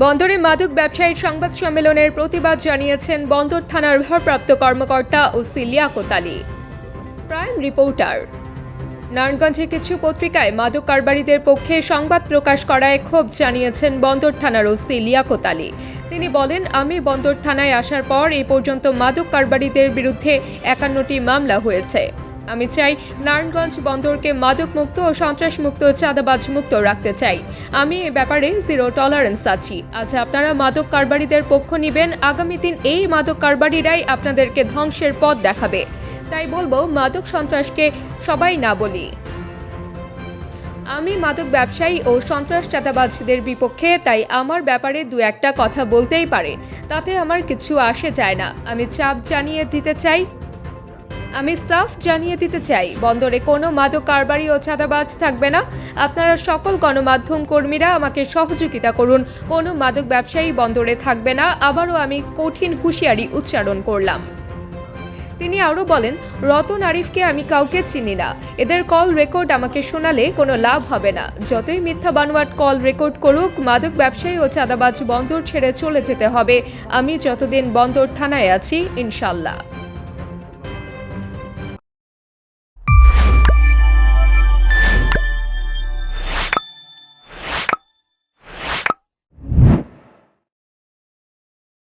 বন্দরে মাদক ব্যবসায়ীর সংবাদ সম্মেলনের প্রতিবাদ জানিয়েছেন বন্দর থানার ভারপ্রাপ্ত কর্মকর্তা ও সিলিয়া কোতালি প্রাইম রিপোর্টার। নারায়ণগঞ্জে কিছু পত্রিকায় মাদক কারবারিদের পক্ষে সংবাদ প্রকাশ করায় ক্ষোভ জানিয়েছেন বন্দর থানার ওসি লিয়াকত আলী। তিনি বলেন, আমি বন্দর থানায় আসার পর এই পর্যন্ত মাদক কারবারিদের বিরুদ্ধে একান্নটি মামলা হয়েছে। আমি চাই নারায়ণগঞ্জ বন্দরকে মাদক মুক্ত ও সন্ত্রাস মুক্ত চাঁদাবাজ মুক্ত রাখতে চাই। আমি এ ব্যাপারে জিরো টলারেন্স আছি। আজ আপনারা মাদক কারবারিদের পক্ষ নেবেন। আগামী দিন এই মাদক কারবারিরাই আপনাদেরকে ধ্বংসের পথ দেখাবে। তাই বলব, মাদক সন্ত্রাসকে সবাই না বলি। আমি মাদক ব্যবসায়ী ও সন্ত্রাস চাঁদাবাজদের বিপক্ষে, তাই আমার ব্যাপারে দু একটা কথা বলতেই পারে। তাতে আমার কিছু আসে যায় না। আমি চাপ জানিয়ে দিতে চাই আমি সাফ জানিয়ে দিতে চাই, বন্দরে কোনো মাদক কারবারি ও চাঁদাবাজ থাকবে না। আপনারা সকল গণমাধ্যম কর্মীরা আমাকে সহযোগিতা করুন। কোনো মাদক ব্যবসায়ী বন্দরে থাকবে না, আবারও আমি কঠিন হুঁশিয়ারি উচ্চারণ করলাম। তিনি আরও বলেন, রতন আরিফকে আমি কাউকে চিনি না। এদের কল রেকর্ড আমাকে শোনালে কোনো লাভ হবে না। যতই মিথ্যা বানোয়াট কল রেকর্ড করুক, মাদক ব্যবসায়ী ও চাঁদাবাজ বন্দর ছেড়ে চলে যেতে হবে। আমি যতদিন বন্দর থানায় আছি, ইনশাল্লাহ।